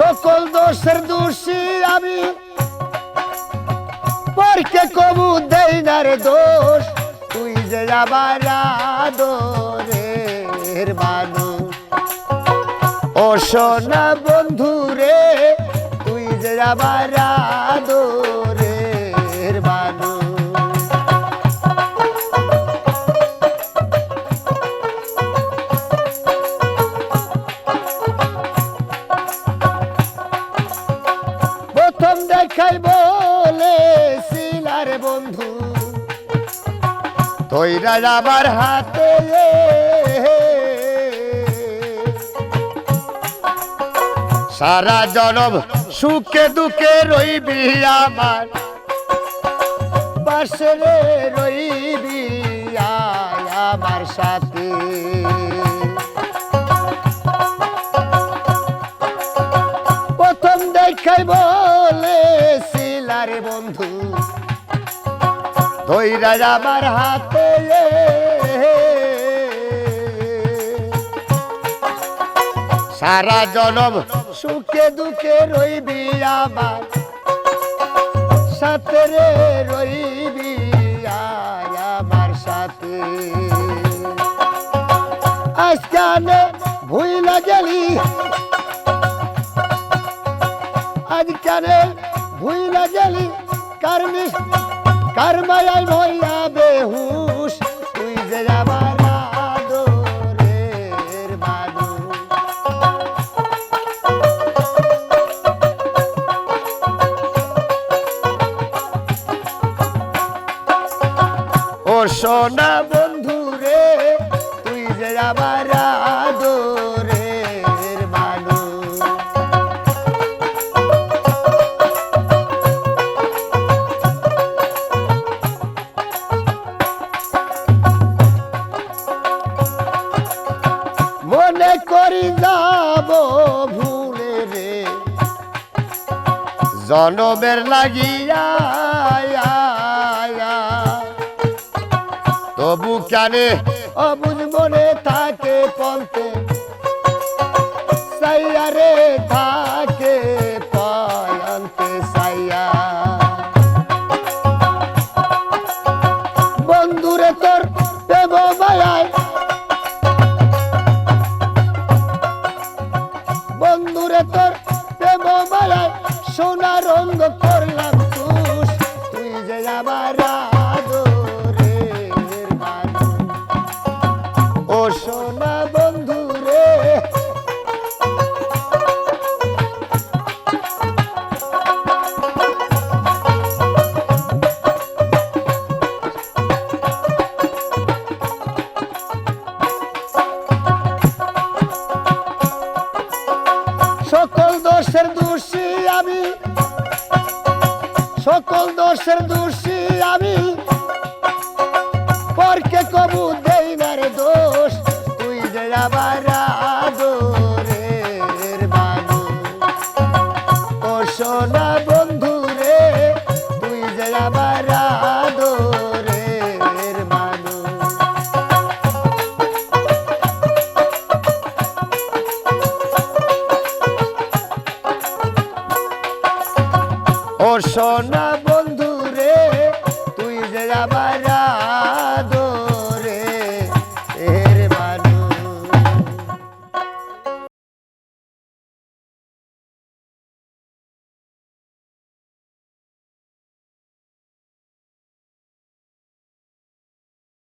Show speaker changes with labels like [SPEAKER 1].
[SPEAKER 1] সকল দোষের দোষী আমি। পরকে কবু দেই না রে দোষ, তুই যে আবার আদরের মানুষ। ও সোনা বন্ধু রে, তুই যে আবার আদরের বন্ধু। তৈরা আমার হাতে সারা জনম সুখে দুঃখে রইবি আমার। পাশে রইবি আমার সাথে। প্রথম দেখাই বলে সিলারে বন্ধু ধৈরা আমার হাতে সারা জনম সুখে দুঃখে রইবি আমার। সাথে রে রইবি আমার সাথে। আজকানে ভুইলা গেলি আজকানে ভুইলা গেলি কার কার মায়াই ভইয়া বেহুশ, তুই যে আমার আদরের ও সোনা বন্ধু রে, তুই যে আমার মনে করি যাব ভুলে রে। জনমের লাগিয়া তবু কেন? অবুজ মনে থাকে পন্থে। সোনা রঙ্গ করলাম তুষ তুই যে মানুষ। ও সোনা বন্ধু রে সকল দোষের দোষী আমি। সকল দোষের দোষী আমি। সোনা বন্ধু রে তুই যে আমার